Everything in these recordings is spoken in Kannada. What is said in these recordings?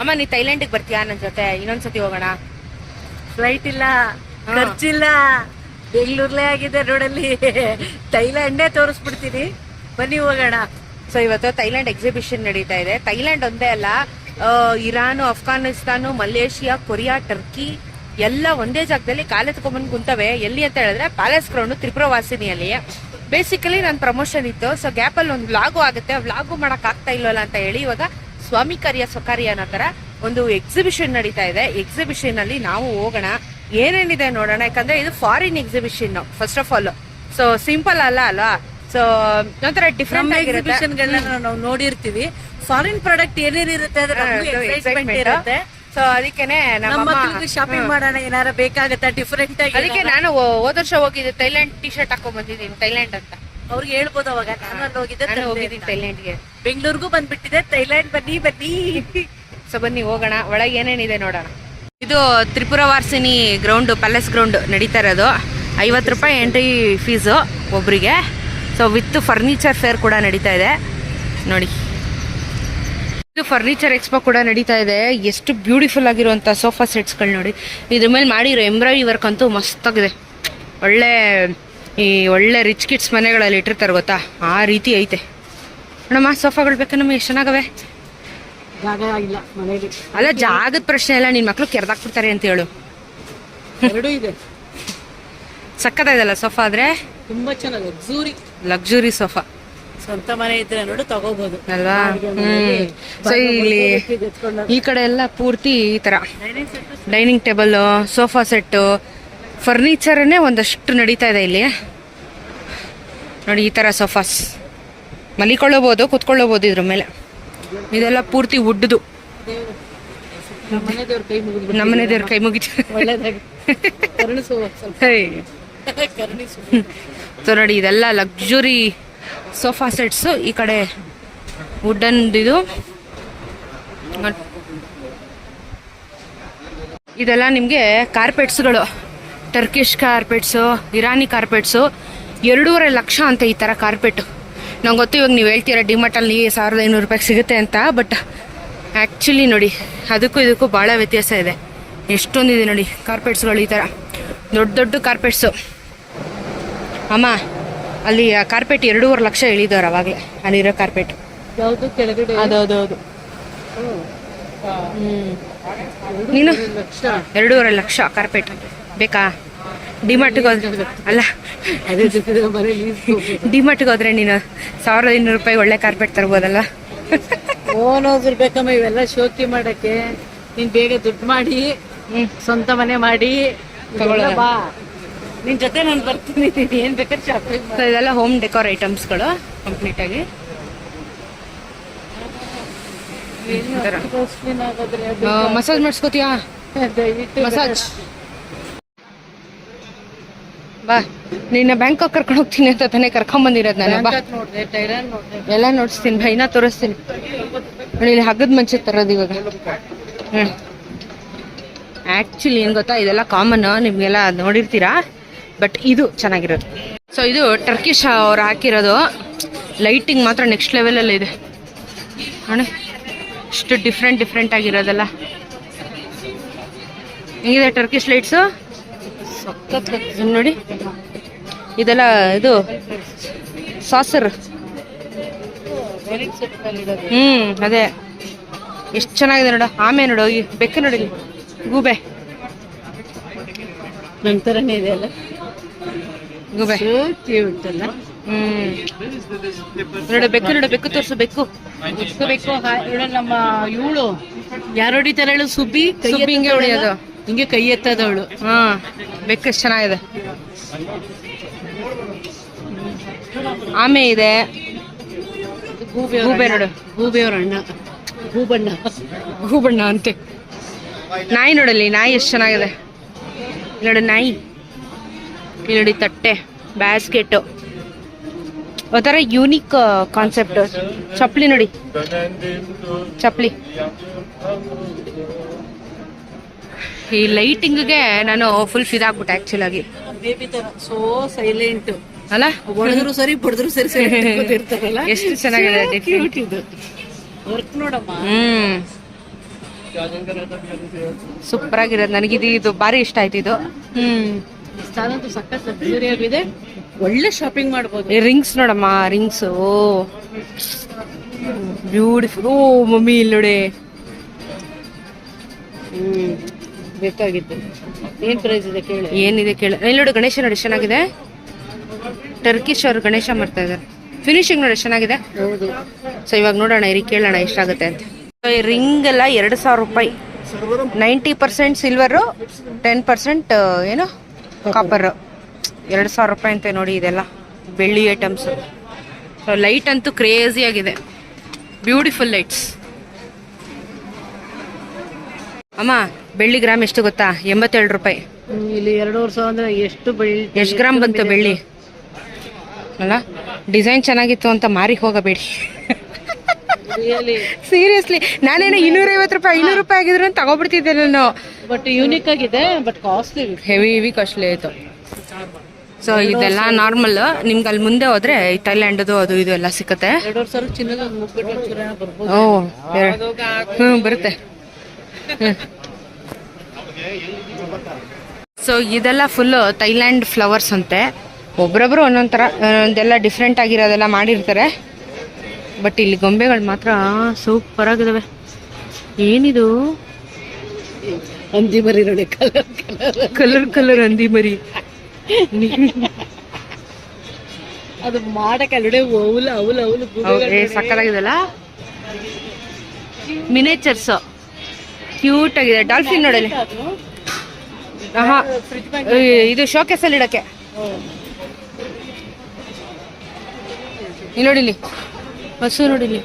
ಅಮ್ಮ ನೀ ಥೈಲ್ಯಾಂಡಿಗೆ ಬರ್ತೀಯಾ ನನ್ನ ಜೊತೆ? ಇನ್ನೊಂದ್ಸತಿ ಹೋಗೋಣ. ಫ್ಲೈಟ್ ಇಲ್ಲ. ಖರ್ಚಿಲ್ಲ. ಬೆಂಗಳೂರ್ಲೇ ಆಗಿದೆ ರೋಡಲ್ಲಿ. ಥೈಲ್ಯಾಂಡೇ ತೋರಿಸ್ಬಿಡ್ತೀನಿ. ಬನ್ನಿ ಹೋಗೋಣ. ಸೊ ಇವತ್ತು ಥೈಲ್ಯಾಂಡ್ ಎಕ್ಸಿಬಿಷನ್ ನಡೀತಾ ಇದೆ. ಥೈಲ್ಯಾಂಡ್ ಒಂದೇ ಅಲ್ಲ Iran Afghanistan Malaysia Korea Turkey ಎಲ್ಲ ಒಂದೇ ಜಾಗದಲ್ಲಿ ಕಾಲೆತ್ಕೊಂಡ್ಬಂದು ಕುಂತವೆ. ಎಲ್ಲಿ ಅಂತ ಹೇಳಿದ್ರೆ ಪ್ಯಾಲೇಸ್ ಗ್ರೌಂಡ್ ತ್ರಿಪುರ ವಾಸಿನಿಯಲ್ಲಿ. ಬೇಸಿಕಲಿ ನನ್ನ ಪ್ರಮೋಷನ್ ಇತ್ತು. ಸೊ ಗ್ಯಾಪಲ್ಲಿ ಒಂದು ವ್ಲಾಗು ಆಗುತ್ತೆ. ವ್ಲಾಗು ಮಾಡಕ್ ಆಗ್ತಾ ಇಲ್ವಲ್ಲ ಅಂತ ಹೇಳಿ ಇವಾಗ ಸ್ವಾಮಿ ಕಾರ್ಯ ಸ್ವಕಾರ್ಯ ಅನ್ನೋ ತರ ಒಂದು ಎಕ್ಸಿಬಿಷನ್ ನಡೀತಾ ಇದೆ. ಎಕ್ಸಿಬಿಷನ್ ಅಲ್ಲಿ ನಾವು ಹೋಗೋಣ. ಏನೇನಿದೆ ನೋಡೋಣ? ಯಾಕಂದ್ರೆ ಇದು foreign exhibition first of all so simple ಅಲ್ಲ ಅಲ್ವಾ? ಸೊ ಒಂಥರ ಡಿಫ್ರೆಂಟ್ ಎಕ್ಸಿಬಿಷನ್ ನಾವು ನೋಡಿರ್ತೀವಿ. ಫಾರಿನ್ ಪ್ರಾಡಕ್ಟ್ ಏನೇನಿರುತ್ತೆ ಇರುತ್ತೆ ಸೊ ಅದಕ್ಕೇನೆ ನಮ್ಮ ಶಾಪಿಂಗ್ ಮಾಡೋಣ ಏನಾರ ಬೇಕಾಗತ್ತಾ? ಡಿಫ್ರೆಂಟ್ ಆಗಿ ಅದಕ್ಕೆ ನಾನು ಹೋದ ವರ್ಷ ಹೋಗಿದ್ದೆ ಥೈಲ್ಯಾಂಡ್ ಟಿ ಶರ್ಟ್ ಹಾಕೊಂಡ್ ಬಂದಿದ್ದೀನಿ ಥೈಲ್ಯಾಂಡ್ ಅಂತ. ಅವ್ರಿಗೆ ಹೇಳ್ಬೋದು ಅವಾಗ. ನಾನು ಅಲ್ಲಿ ಹೋಗಿದ್ದೆ ಹೋಗಿದ್ದೀನಿ ಥೈಲ್ಯಾಂಡ್ಗೆ ಬೆಂಗಳೂರಿಗೂ ಬಂದ್ಬಿಟ್ಟಿದೆ. ಥೈಲ್ಯಾಂಡ್ ಬನ್ನಿ ಬನ್ನಿ. ಸೊ ಬನ್ನಿ ಹೋಗೋಣ. ಒಳಗೆ ಏನೇನಿದೆ ನೋಡೋಣ. ಇದು Tripura Vasini ground palace ground ನಡೀತಾ ಇರೋದು. ಐವತ್ತು ರೂಪಾಯಿ ಎಂಟ್ರಿ ಫೀಸು ಒಬ್ರಿಗೆ. ಸೊ ವಿತ್ ಫರ್ನಿಚರ್ ಫೇರ್ ಕೂಡ ನಡೀತಾ ಇದೆ. ನೋಡಿ. ಇದು ಫರ್ನಿಚರ್ ಎಕ್ಸ್ಪೋ ಕೂಡ ನಡೀತಾ ಇದೆ. ಎಷ್ಟು ಬ್ಯೂಟಿಫುಲ್ ಆಗಿರುವಂಥ ಸೋಫಾ ಸೆಟ್ಸ್ಗಳು ನೋಡಿ. ಇದ್ರ ಮೇಲೆ ಮಾಡಿರೋ ಎಂಬ್ರಾಯ್ಡ್ರಿ ವರ್ಕ್ ಅಂತೂ ಮಸ್ತಾಗಿದೆ. ಒಳ್ಳೆ ಈ ಒಳ್ಳೆ ರಿಚ್ ಕಿಡ್ಸ್ ಮನೆಗಳಲ್ಲಿ ಇಟ್ಟಿರ್ತಾರೆ ಗೊತ್ತಾ? ಆ ರೀತಿ ಐತೆ. ನೋಡಮ್ಮ ಸೋಫಾಗಳು ಬೇಕಾ ನಮಗೆ ಎಷ್ಟು ಚೆನ್ನಾಗವೆ ಜಾಗ ಇಲ್ಲ ಮನೇಲಿ. ಅಲ್ಲ ಜಾಗದ ಪ್ರಶ್ನೆ ಇಲ್ಲ ನಿನ್ ಮಕ್ಳು ಕೆರ್ದಾಕ್ಬಿಡ್ತಾರೆ ಅಂತ ಹೇಳು. ಎರಡೂ ಇದೆ. ಸೋಫಾ ಆದ್ರೆ? ತುಂಬಾ ಚೆನ್ನಾಗಿ ಲಕ್ಸುರಿ ಲಕ್ಸುರಿ ಸೋಫಾ ಸ್ವಂತ ಮನೆ ಇದ್ರೆ ನೋಡು ತಗೋಬಹುದು ಅಲ್ವಾ? ಹ್ಮ್. ಸೊ ಇಲ್ಲಿ ಈ ಕಡೆ ಎಲ್ಲ ಪೂರ್ತಿ ಈ ತರ. Dining table sofa set furniture ಒಂದಷ್ಟು ನಡೀತಾ ಇದೆ ಇಲ್ಲಿ. ನೋಡಿ ಈ ತರ ಸೋಫಾಸ್ ಮಲಿಕೊಳ್ಳಬಹುದು ಕುತ್ಕೊಳ್ಳಬಹುದು ಇದ್ರ ಮೇಲೆ. ಇದೆಲ್ಲ ಪೂರ್ತಿ ಉಡ್ಡದು ಮನೆ ದೇವ್ರ ಕೈ ಮುಗಿದು ನಮ್ಮನೆ ದೇವ್ರ ಕೈ ಮುಗಿತು. ಸೊ ನೋಡಿ ಇದೆಲ್ಲ ಲಕ್ಸುರಿ ಸೋಫಾ ಸೆಟ್ಸ್ ಈ ಕಡೆ ವುಡನ್ ಇದು ಇದೆಲ್ಲ ನಿಮಗೆ ಕಾರ್ಪೆಟ್ಸ್ಗಳು ಟರ್ಕಿಶ್ ಕಾರ್ಪೆಟ್ಸು ಇರಾನಿ ಕಾರ್ಪೆಟ್ಸು ಎರಡೂವರೆ ಲಕ್ಷ ಅಂತ ಈ ಥರ ಕಾರ್ಪೆಟ್ ನಂಗೆ ಗೊತ್ತು ಇವಾಗ ನೀವು ಹೇಳ್ತೀರಾ ಡಿಮಾರ್ಟಲ್ಲಿ ಸಾವಿರದ ಐನೂರು ರೂಪಾಯಿಗೆ ಸಿಗುತ್ತೆ ಅಂತ ಬಟ್ ಆ್ಯಕ್ಚುಲಿ ನೋಡಿ ಅದಕ್ಕೂ ಇದಕ್ಕೂ ಭಾಳ ವ್ಯತ್ಯಾಸ ಇದೆ. ಎಷ್ಟೊಂದಿದೆ ನೋಡಿ ಕಾರ್ಪೆಟ್ಸ್ಗಳು ಈ ಥರ ದೊಡ್ಡ ದೊಡ್ಡ ಕಾರ್ಪೆಟ್ಸು ಅಮ್ಮ ಅಲ್ಲಿ ಕಾರ್ಪೆಟ್ ಎರಡೂವರೆ ಲಕ್ಷ ಹೇಳಿದವ್ರು ಅವಾಗಲೇ ಅಲ್ಲಿರೋ ಕಾರ್ಪೆಟ್ ಯಾವುದು ಕೆಳಗಡೆ? ನೀನು? ಎರಡೂವರೆ ಲಕ್ಷ ಕಾರ್ಪೆಟ್ ಬೇಕಾ? ಡಿಮಾರ್ಟ್ಗೆ ಹೋದ್ರೆ ಅಲ್ಲ. ಡಿಮಾರ್ಟ್ಗೆ ಹೋದ್ರೆ ನೀನು ಸಾವಿರದ ಐನೂರು ರೂಪಾಯಿ ಒಳ್ಳೆ ಕಾರ್ಪೆಟ್ ತರ್ಬೋದಲ್ಲ. ಓನ್ ಹೋದ್ರು ಬೇಕಮ್ಮ ಇವೆಲ್ಲ ಶೋಕಿ ಮಾಡಕ್ಕೆ. ನೀನ್ ಬೇಗ ದುಡ್ಡು ಮಾಡಿ ಹ್ಮ್. ಸ್ವಂತ ಮನೆ ಮಾಡಿ ಬಾ. ನಿನ್ ಜೊತೆ ನಾನು ಬರ್ತೀನಿ ಏನ್ ಬೇಕಾದ್ರೆ ಶಾಪಿಂಗ್ ಸೊ ಇದೆಲ್ಲ ಹೋಮ್ ಡೆಕೋರ್ ಐಟಮ್ಸ್ಗಳು ಕಂಪ್ಲೀಟ್ ಆಗಿ. ಮಸಾಜ್ ಮಾಡಿಸ್ಕೋತೀಯಾ? ಮಸಾಜ್ ಬಾ. ನಿನ್ನ ಬ್ಯಾಂಕಾಕ್ ಕರ್ಕೊಂಡು ಹೋಗ್ತೀನಿ ಅಂತ ತಾನೇ ಕರ್ಕೊಂಡ್ ಬಂದಿರೋದ್ ನಾನು. ಬಾ. ಎಲ್ಲ ನೋಡಿಸ್ತೀನಿ. ಭೈನ ತೋರಿಸ್ತೀನಿ. ನೋಡಿ ಇಲ್ಲಿ ಹಗ್ಗದ ಮಂಚೆ ತರೋದು ಇವಾಗ. ಆಕ್ಚುಲಿ ಆ್ಯಕ್ಚುಲಿ ಏನು ಗೊತ್ತಾ? ಇದೆಲ್ಲ ಕಾಮನ್ ನಿಮಗೆಲ್ಲ ನೋಡಿರ್ತೀರಾ? ಬಟ್ ಇದು ಚೆನ್ನಾಗಿರೋದು. ಸೊ ಇದು ಟರ್ಕಿಶ್ ಅವ್ರು ಹಾಕಿರೋದು. ಲೈಟಿಂಗ್ ಮಾತ್ರ ನೆಕ್ಸ್ಟ್ ಲೆವೆಲಲ್ಲಿ ಇದೆ. ನೋಡಿ. ಇಷ್ಟು ಡಿಫ್ರೆಂಟ್ ಡಿಫ್ರೆಂಟ್ ಆಗಿರೋದಲ್ಲ. ಹೆಂಗಿದೆ ಟರ್ಕಿಶ್ ಲೈಟ್ಸು ಸಖತ್ ನೋಡಿ. ಇದೆಲ್ಲ ಇದು ಸಾಸರ್. ಹ್ಮ್ ಅದೇ. ಎಷ್ಟು ಚೆನ್ನಾಗಿದೆ ನೋಡು. ಆಮೆ ನೋಡು ಬೆಕ್ಕ ಬೆಕ್ಕು ನೋಡಿ. ಗೂಬೆ. ನಂತರನೇ ಇದೆ ಅಲ್ಲ. ಗೂಬೆ. ಕ್ಯೂಟ್ ಅಲ್ಲ. ಹ್ಮ್. ನೋಡು ಬೆಕ್ಕು ನೋಡು ಬೆಕ್ಕು ತೋರಿಸು ಬೆಕ್ಕು. ಬೆಕ್ಕು ನಮ್ಮ ಇವಳು. ಯಾರು ಹೊಡಿತಾರೆ ಹೇಳು? ಸುಬ್ಬಿ ಸುಬ್ಬಿ ಹಿಂಗೆ ಹೊಡಿಯೋದು. ಹಿಂಗೆ ಕೈ ಎತ್ತದವಳು ಹಾ ಬೆಕ್ಕು ಎಷ್ಟು ಚೆನ್ನಾಗಿದೆ. ಆಮೆ ಇದೆ. ಗೂಬೆ ಹೂಬೇವ್ರ ನೋಡು. ಗೂಬೆಯವ್ರ ಅಣ್ಣ. ಗೂಬಣ್ಣ. ಗೂಬಣ್ಣ ಅಂತೆ. ನಾಯಿ ನೋಡಲ್ಲಿ ನಾಯಿ ಎಷ್ಟು ಚೆನ್ನಾಗಿದೆ. ನೋಡಿ ನಾಯಿ. ಇಲ್ಲಿ ನೋಡಿ ತಟ್ಟೆ ಬ್ಯಾಸ್ಕೆಟು ಒಂಥರ ಯೂನಿಕ್ ಕಾನ್ಸೆಪ್ಟ್ ಚಪ್ಪಲಿ ನೋಡಿ. ಚಪ್ಪಲಿ. ಈ ಲೈಟಿಂಗ್ಗೆ ನಾನು ಫುಲ್ ಫಿದಾಗ್ಬಿಟ್ಟೆ ಆಕ್ಚುಲ್ ಆಗಿ. ಬೇಬಿ ತರ ಸೋ ಸೈಲೆಂಟ್ ಅಲ್ಲ? ಹೊಡೆದ್ರು ಸರಿ ಬಡಿದ್ರು ಸರಿ ಸರಿ ಇರ್ತದಲ್ಲ ಎಷ್ಟು ಚೆನ್ನಾಗಿದೆ ಕ್ಯೂಟ್ ಇದು. ವರ್ಕ್ ನೋಡಮ್ಮ. ಹ್ಮ್. ಸೂಪರ್ ಆಗಿರೋದು ನನಗೆ ಇದು ಇದು ಭಾರಿ ಇಷ್ಟ ಆಯ್ತು ಇದು. ಹ್ಮ್. ಸ್ಥಾನಂತೂ ಸಖತ್ ಲಕ್ಸುರಿ ಆಗಿದೆ. ಒಳ್ಳೆ ಶಾಪಿಂಗ್ ಮಾಡ್ಬೋದು. ರಿಂಗ್ಸ್ ನೋಡಮ್ಮ rings oh. Beautiful oh mummy ಇಲ್ಲಿ ನೋಡಿ. ಹ್ಮ್. ಬೇಕಾಗಿತ್ತು ಏನು ಪ್ರೈಸ್ ಇದೆ ಕೇಳಿ. ಏನಿದೆ ಕೇಳಿ. ಇಲ್ಲಿ ನೋಡಿ ಗಣೇಶ ನೋಡಿ ಚೆನ್ನಾಗಿದೆ? ಟರ್ಕಿಶ್ ಅವರು ಗಣೇಶ ಮಾಡ್ತಾ ಇದ್ದಾರೆ. ಫಿನಿಶಿಂಗ್ ನೋಡಿ ಚೆನ್ನಾಗಿದೆ? ಹೌದು. ಸೊ ಇವಾಗ ನೋಡೋಣ ಇರಿ ಕೇಳೋಣ ಎಷ್ಟಾಗುತ್ತೆ ಅಂತ. ಈ ರಿಂಗ್ ಎಲ್ಲ ಎರಡು ಸಾವಿರ ರೂಪಾಯಿ. Ninety percent silver ten percent ಏನು? ಕಾಪರ್ ಎರಡು ಸಾವಿರ ರೂಪಾಯಿ ಅಂತ ನೋಡಿ ಇದೆಲ್ಲ. ಬೆಳ್ಳಿ ಐಟಮ್ಸ್ ಸೊ ಲೈಟ್ ಅಂತೂ ಕ್ರೇಜಿ ಆಗಿದೆ. ಬ್ಯೂಟಿಫುಲ್ ಲೈಟ್ಸ್ ಅಮ್ಮ ಬೆಳ್ಳಿ ಗ್ರಾಮ್ ಎಷ್ಟು ಗೊತ್ತಾ? ಎಂಬತ್ತೆರಡು ರೂಪಾಯಿ. ಇಲ್ಲಿ ಎರಡು ವರ್ಷ ಅಂದ್ರೆ ಎಷ್ಟು ಬೆಳ್ಳಿ ಎಷ್ಟು ಗ್ರಾಮ್ ಬಂತು ಬೆಳ್ಳಿ? ಅಲ್ಲ ಡಿಸೈನ್ ಚೆನ್ನಾಗಿತ್ತು ಅಂತ ಮಾರಿ ಹೋಗಬೇಡಿ. ಸೀರಿಯಸ್ಲಿ ನಾನೇನು ಇನ್ನೂರೈವತ್ತು ರೂಪಾಯಿ ಐನೂರು ರೂಪಾಯಿ ಆಗಿದ್ರು ತಗೋಬಿಡ್ತಿದ್ದೆ ನಾನು. ಬಟ್ ಯೂನಿಕ್ ಆಗಿದೆ but costly heavy heavy costly ಆಯಿತು. ಸೊ ಇದೆಲ್ಲ ನಾರ್ಮಲ್ ನಿಮ್ಗೆ ಅಲ್ಲಿ ಮುಂದೆ ಹೋದ್ರೆ ಈ ಥೈಲ್ಯಾಂಡದು ಅದು ಇದು ಎಲ್ಲ ಸಿಕ್ಕತ್ತೆ. ಓ ಹ್ಞೂ ಬರುತ್ತೆ. ಸೊ ಇದೆಲ್ಲ ಫುಲ್ಲು ಥೈಲ್ಯಾಂಡ್ ಫ್ಲವರ್ಸ್ ಅಂತೆ. ಒಬ್ರೊಬ್ರು ಒಂದೊಂದು ಥರ ಒಂದೆಲ್ಲ ಡಿಫ್ರೆಂಟ್ ಆಗಿರೋದೆಲ್ಲ ಮಾಡಿರ್ತಾರೆ. ಬಟ್ ಇಲ್ಲಿ ಗೊಂಬೆಗಳು ಮಾತ್ರ ಸೂಪರ್ ಆಗಿದಾವೆ. ಏನಿದು? ಹಂದಿ ಮರಿ ನೋಡಿ ಕಲರ್ ಕಲರ್ ಕಲರ್ ಹಂದಿ ಮರಿ ಅದು ಮಾಡಕ್ಕೆ ಅಲ್ಲಡೆ ಅವಲ ಅವಲ ಅವಲು ಏ ಸಕ್ಕತ್ತಾಗಿದೆಲ್ಲ. ಮಿನೇಚರ್ಸ್ ಕ್ಯೂಟ್ ಆಗಿದೆ. ಡಾಲ್ಫಿನ್ ನೋಡಲಿ ಇದು ಶೋಕೇಸ್ ಅಲ್ಲಿ ಇಡಕ್ಕೆ. ಇಲ್ಲಿ ನೋಡಿಲಿ ಹಸು ನೋಡಿಲಿ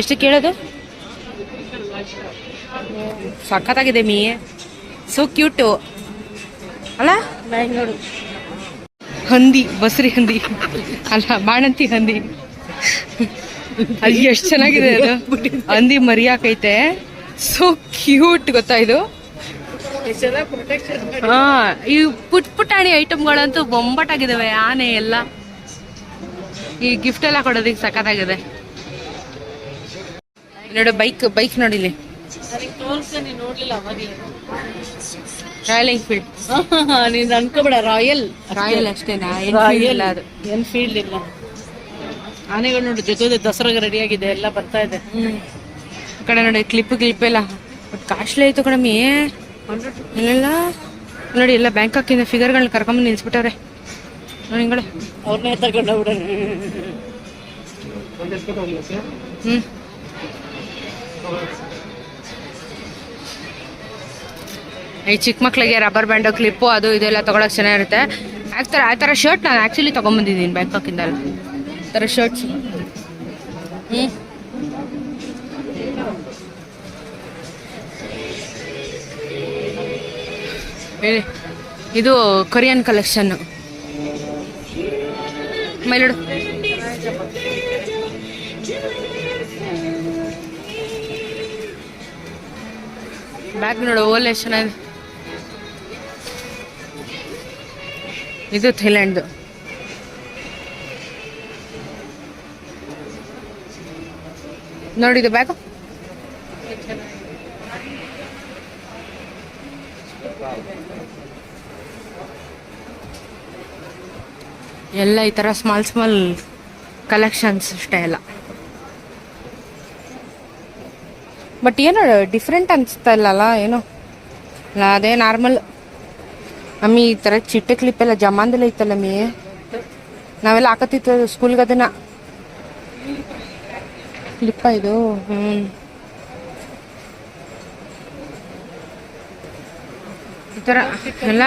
ಎಷ್ಟು ಕೇಳೋದು? ಸಖತ್ತಾಗಿದೆ ಮೀ. ಸೋ ಕ್ಯೂಟು ಅಲ್ಲ? ನೋಡು ಹಂದಿ, ಬಸ್ರಿ ಹಂದಿ. ಅಲ್ಲ, ಬಾಣಂತಿ ಹಂದಿ. ಅದು ಎಷ್ಟು ಚೆನ್ನಾಗಿದೆ ಅದು. ಹಂದಿ ಮರಿಯಾಕೈತೆ ಸೋ ಕ್ಯೂಟ್ ಗೊತ್ತಾ ಇದು? ಹಾ ಈ ಪುಟ್ ಪುಟಾಣಿ ಐಟಮ್ಗಳಂತೂ ಬೊಂಬಟಾಗಿದಾವೆ ಆನೆ ಎಲ್ಲ. ಈ ಗಿಫ್ಟ್ ಎಲ್ಲ ಕೊಡೋದಕ್ಕೆ ಸಖತ್ತಾಗಿದೆ. ನೋಡು ಬೈಕ್ ಬೈಕ್ ನೋಡಿಲಿ ರಾಯಲ್ ಎನ್ಫೀಲ್ಡ್ ನೀನ್ ಅನ್ಕೋಬೇಡ ರಾಯಲ್ ರಾಯಲ್ ಅಷ್ಟೇನಾ ಎನ್ಫೀಲ್ಡ್ ಇಲ್ಲ ಅದು. ಎನ್ಫೀಲ್ಡ್ ಇಲ್ಲ. ಆನೆಗಳು ನೋಡಿ ಜೊತೆ ದಸರಾಗ ರೆಡಿ ಆಗಿದೆ ಎಲ್ಲ ಬರ್ತಾ ಇದೆ. ಹ್ಮ್ ಕಡೆ ನೋಡಿ ಕ್ಲಿಪ್ ಕ್ಲಿಪ್ ಎಲ್ಲ. ಕಾಸ್ಟ್ಲಿ ಆಯ್ತು ಕಡಮಿ ಇಲ್ಲ ನೋಡಿ ಎಲ್ಲ ಬ್ಯಾಂಕಾಕಿಂದ ಫಿಗರ್ಗಳನ್ನ ಕರ್ಕೊಂಬಂದು ನಿಲ್ಸ್ಬಿಟ್ಟವ್ರೆ. ನೋಡಿ ಹಿಂಗಡೆ. ಅವ್ರನ್ನೇ ತಗೊಂಡ ಹ್ಮ್. ಈ ಚಿಕ್ಕ ಮಕ್ಳಿಗೆ ರಬ್ಬರ್ ಬ್ಯಾಂಡು ಕ್ಲಿಪ್ಪು ಅದು ಇದೆಲ್ಲ ತಗೊಳಕ್ ಚೆನ್ನಾಗಿರುತ್ತೆ. ಆ ಥರ ಆ ಥರ ಶರ್ಟ್ ನಾನು ಆ್ಯಕ್ಚುಲಿ ತೊಗೊಂಬಂದಿದ್ದೀನಿ ಬ್ಯಾಂಕಾಕಿಂದ ಅಲ್ಲ ಆ ಥರ ಶರ್ಟ್ಸ್ ಹ್ಞೂ ಹೇಳಿ. ಇದು ಕೊರಿಯನ್ ಕಲೆಕ್ಷನ್ನು ಮೇಲಿಡು ಬ್ಯಾಗ್ ನೋಡು, ಓಲ್ ಎಷ್ಟು ಚೆನ್ನಾಗಿದೆ. ಇದು ಥೈಲ್ಯಾಂಡ್ದು ನೋಡಿದು ಬ್ಯಾಗ್ ಎಲ್ಲ ಈ ಥರ ಸ್ಮಾಲ್ ಸ್ಮಾಲ್ ಕಲೆಕ್ಷನ್ಸ್ ಅಷ್ಟೇ ಎಲ್ಲ. ಬಟ್ ಏನೋ ಡಿಫ್ರೆಂಟ್ ಅನಿಸ್ತಾ ಇಲ್ಲಲ್ಲ, ಏನೋ. ಅದೇ ನಾರ್ಮಲ್ ಅಮ್ಮಿ ಈ ಥರ ಚಿಟ್ಟೆ ಕ್ಲಿಪ್ ಎಲ್ಲ ಜಮಾನ್ದೆಲ್ಲ ಇತ್ತಲ್ಲ ಅಮ್ಮಿ. ನಾವೆಲ್ಲ ಹಾಕತ್ತಿತ್ತು ಸ್ಕೂಲ್ಗೆ ಅದನ್ನ. ಕ್ಲಿಪ್ಪ ಇದು? ಹ್ಞೂ ಈ ಥರ ಎಲ್ಲ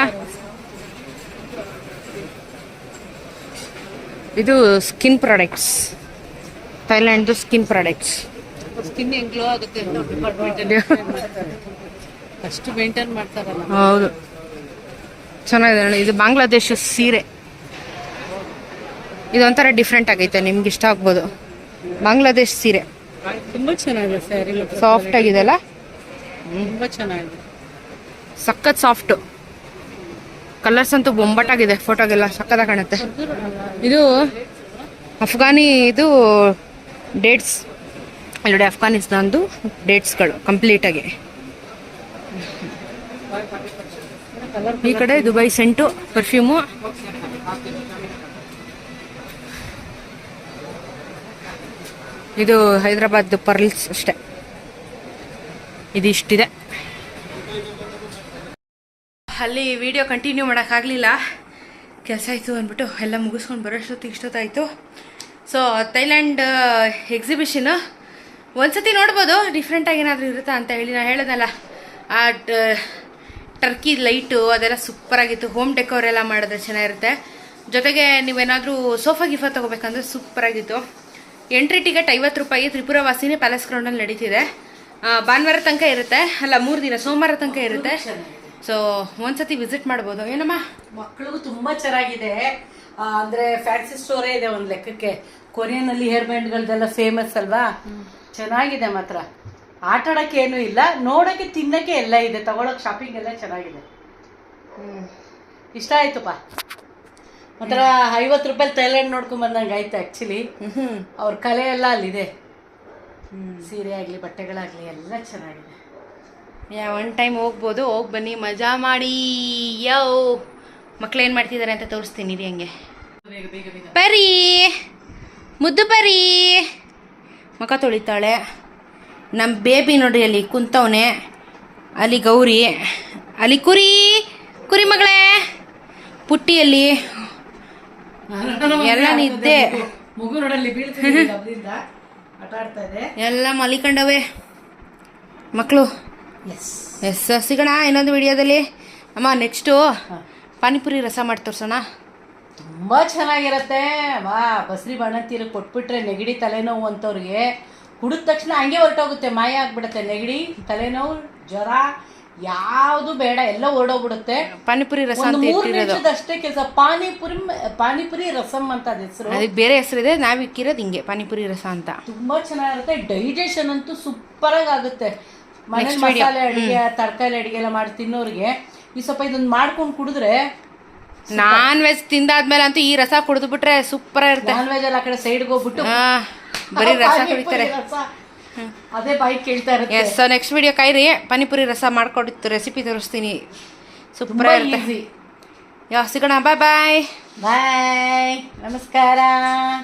ಇದು ಸ್ಕಿನ್ ಪ್ರಾಡಕ್ಟ್ಸ್ ಥೈಲ್ಯಾಂಡ್ದು ಸ್ಕಿನ್ ಪ್ರಾಡಕ್ಟ್ಸ್ ಸ್ಕಿನ್ ಹೆಂಗ್ ಗ್ಲೋ ಆಗುತ್ತೆ ಅಷ್ಟು ಮೇಂಟೈನ್ ಮಾಡ್ತಾರಲ್ಲ. ಹೌದು. ಚೆನ್ನಾಗಿದೆ ಇದು ಬಾಂಗ್ಲಾದೇಶ ಸೀರೆ. ಇದೊಂಥರ ಡಿಫ್ರೆಂಟ್ ಆಗೈತೆ. ನಿಮ್ಗೆ ಇಷ್ಟ ಆಗ್ಬೋದು. ಬಾಂಗ್ಲಾದೇಶ್ ಸೀರೆ. ತುಂಬಾ ಚೆನ್ನಾಗಿದೆ ಸ್ಯಾರಿ ಸಾಫ್ಟ್ ಆಗಿದೆ ಅಲ್ಲ ತುಂಬಾ ಚೆನ್ನಾಗಿದೆ. ಸಖತ್ ಸಾಫ್ಟ್. ಕಲರ್ಸ್ ಅಂತೂ ಬೊಂಬಟಾಗಿದೆ ಫೋಟೋಗೆಲ್ಲ ಸಖತ್ ಕಾಣುತ್ತೆ. ಇದು ಅಫ್ಘಾನಿ ಇದು ಡೇಟ್ಸ್. ಅಲ್ಲಿ ಅಫ್ಘಾನಿಸ್ತಾನ್ದು ಡೇಟ್ಸ್ಗಳು ಕಂಪ್ಲೀಟಾಗಿ. ಈ ಕಡೆ ದುಬೈ ಸೆಂಟು ಪರ್ಫ್ಯೂಮು ಇದು ಹೈದರಾಬಾದ್ ಪರ್ಲ್ಸ್ ಅಷ್ಟೇ. ಇದಿಷ್ಟಿದೆ. ಅಲ್ಲಿ ವಿಡಿಯೋ ಕಂಟಿನ್ಯೂ ಮಾಡೋಕ್ಕಾಗಲಿಲ್ಲ ಕೆಲಸ ಆಯಿತು ಅಂದ್ಬಿಟ್ಟು ಎಲ್ಲ ಮುಗಿಸ್ಕೊಂಡು ಬರೋಷ್ಟೊತ್ತಿಗೆ ಇಷ್ಟೊತ್ತಾಯಿತು. ಸೊ ಥೈಲ್ಯಾಂಡ್ ಎಕ್ಸಿಬಿಷನ್ ಒಂದ್ಸತಿ ನೋಡ್ಬೋದು ಡಿಫ್ರೆಂಟಾಗಿ ಏನಾದರೂ ಇರುತ್ತಾ ಅಂತ ಹೇಳಿ ನಾನು ಹೇಳೋದಲ್ಲ. ಆ ಟರ್ಕಿ ಲೈಟು ಅದೆಲ್ಲ ಸೂಪರಾಗಿತ್ತು ಹೋಮ್ ಡೆಕೋರ್ ಎಲ್ಲ ಮಾಡಿದ್ರೆ ಚೆನ್ನಾಗಿರುತ್ತೆ. ಜೊತೆಗೆ ನೀವೇನಾದರೂ ಸೋಫಾ ಗಿಫಾ ತೊಗೋಬೇಕಂದ್ರೆ ಸೂಪರಾಗಿತ್ತು ಎಂಟ್ರಿ ಟಿಕೆಟ್ ಐವತ್ತು ರೂಪಾಯಿ ತ್ರಿಪುರ ವಾಸಿನೇ ಪ್ಯಾಲೇಸ್ ಗ್ರೌಂಡಲ್ಲಿ ನಡೀತಿದೆ. ಭಾನುವಾರ ತನಕ ಇರುತ್ತೆ. ಅಲ್ಲ ಮೂರು ದಿನ ಸೋಮವಾರ ತನಕ ಇರುತ್ತೆ. ಸೊ ಒಂದ್ಸತಿ ವಿಸಿಟ್ ಮಾಡ್ಬೋದು. ಏನಮ್ಮ? ಮಕ್ಕಳಿಗೂ ತುಂಬ ಚೆನ್ನಾಗಿದೆ. ಅಂದರೆ ಫ್ಯಾನ್ಸಿ ಸ್ಟೋರೇ ಇದೆ ಒಂದು ಲೆಕ್ಕಕ್ಕೆ. ಕೊರಿಯನ್ ಅಲ್ಲಿ ಹೇರ್ ಬ್ಯಾಂಡ್ಗಳದೆಲ್ಲ ಫೇಮಸ್ ಅಲ್ವಾ? ಚೆನ್ನಾಗಿದೆ ಮಾತ್ರ. ಆಟ ಆಡಕ್ಕೆ ಏನು ಇಲ್ಲ. ನೋಡಕ್ಕೆ ತಿನ್ನಕ್ಕೆ ಎಲ್ಲ ಇದೆ. ತಗೊಳಕ್ ಶಾಪಿಂಗ್ ಎಲ್ಲ ಚೆನ್ನಾಗಿದೆ. ಇಷ್ಟ ಆಯ್ತಪ್ಪ ಒಂಥರ ಐವತ್ತು ರೂಪಾಯಿ ಥೈಲ್ಯಾಂಡ್ ನೋಡ್ಕೊಂಡ್ ಬಂದಂಗೆ ಆಯ್ತು ಆಕ್ಚುಲಿ ಅವ್ರ ಕಲೆ ಎಲ್ಲ ಅಲ್ಲಿದೆ. ಸೀರೆ ಆಗಲಿ ಬಟ್ಟೆಗಳಾಗಲಿ ಎಲ್ಲ ಚೆನ್ನಾಗಿದೆ. ಯಾ ಒನ್ ಟೈಮ್ ಹೋಗ್ಬೋದು. ಹೋಗಿ ಬನ್ನಿ. ಮಜಾ ಮಾಡಿ. ಯೋ. ಮಕ್ಳು ಏನು ಮಾಡ್ತಿದ್ದಾರೆ ಅಂತ ತೋರಿಸ್ತೀನಿ. ಇರಿ ಹಂಗೆ. ಪರಿ. ಮುದ್ದು ಪರಿ. ಮಕ ತೊಳಿತಾಳೆ. ನಮ್ಮ ಬೇಬಿ ನೋಡ್ರಿ ಅಲ್ಲಿ ಕುಂತವನೆ. ಅಲ್ಲಿ ಗೌರಿ. ಅಲ್ಲಿ ಕುರಿ. ಕುರಿ ಮಗಳೇ. ಪುಟ್ಟಿಯಲ್ಲಿ ಎಲ್ಲ ನಿದ್ದೆ. ಎಲ್ಲ ಮಲಿಕೊಂಡವೆ. ಮಕ್ಕಳು ಎಸ್ ಎಸ್ ಸಿಗೋಣ ಇನ್ನೊಂದು ವಿಡಿಯೋದಲ್ಲಿ. ಅಮ್ಮ ನೆಕ್ಸ್ಟು ಪಾನಿಪುರಿ ರಸ ಮಾಡಿ ತೋರ್ಸೋಣ. ತುಂಬಾ ಚೆನ್ನಾಗಿರತ್ತೆ. ವಾ ಬಸ್ರಿ ಬಣ್ಣತ್ತೀರು ಕೊಟ್ಬಿಟ್ರೆ ನೆಗಡಿ ತಲೆನೋವು ಅಂತವ್ರಿಗೆ. ಕುಡಿದ ತಕ್ಷಣ ಹಂಗೆ ಹೊರಟೋಗುತ್ತೆ. ಮಾಯ ಆಗ್ಬಿಡುತ್ತೆ. ನೆಗಡಿ ತಲೆನೋವು ಜ್ವರ ಯಾವುದು ಬೇಡ ಎಲ್ಲ ಹೊರಡೋಗ್ಬಿಡುತ್ತೆ ಪಾನಿಪುರಿ ರಸ ಅಂತ ಇಟ್ಟಿರೋದು. ನಿಮಿಷದಷ್ಟೇ ಕೆಲಸ. ಪಾನಿಪುರಿ ಪಾನಿಪುರಿ ರಸಂ ಅಂತ ಅದ್ ಹೆಸರು. ಅದಕ್ಕೆ ಬೇರೆ ಹೆಸರಿದೆ ನಾವ್ ಇಕ್ಕಿರೋದು ಹಿಂಗೆ ಪಾನಿಪುರಿ ರಸ ಅಂತ. ತುಂಬಾ ಚೆನ್ನಾಗಿರುತ್ತೆ. ಡೈಜೆಷನ್ ಅಂತೂ ಸೂಪರ್ ಆಗಿ ಆಗುತ್ತೆ ಮನೆ ಮಸಾಲೆ ಅಡಿಗೆ ತರಕಾರಿ ಅಡಿಗೆ ಎಲ್ಲ ಮಾಡಿ ತಿನ್ನೋರಿಗೆ ಈ ಸ್ವಲ್ಪ ಇದನ್ನ ಮಾಡ್ಕೊಂಡು ಕುಡಿದ್ರೆ ನಾನ್ ವೆಜ್ ತಿಂದಾದ್ಮೇಲೆ ಅಂತೂ ಈ ರಸ ಕುಡಿದ್ಬಿಟ್ರೆ ಸೂಪರ್ ಇರುತ್ತೆ ನಾನ್ ವೆಜ್ ಎಲ್ಲ ಆ ಕಡೆ ಸೈಡ್ಗೆ ಹೋಗ್ಬಿಟ್ಟು ಬರೀ ರಸ ಕುಡಿತಾರೆ. ಅದೇ ಬಾಯಿ ಕೇಳ್ತಾ ಇರುತ್ತೆ. ಎಸ್ ಸೊ ನೆಕ್ಸ್ಟ್ ವಿಡಿಯೋ ಕೈರಿ ಪಾನಿಪುರಿ ರಸ ಮಾಡ್ಕೊಡಿತ್ತು ರೆಸಿಪಿ ತೋರಿಸ್ತೀನಿ. ಸೂಪರ್ ಇರುತ್ತೆ. ಯಾ ಸಿಗೋಣ ಬಾಯ್ ಬಾಯ್ ಬಾಯ್ ನಮಸ್ಕಾರ.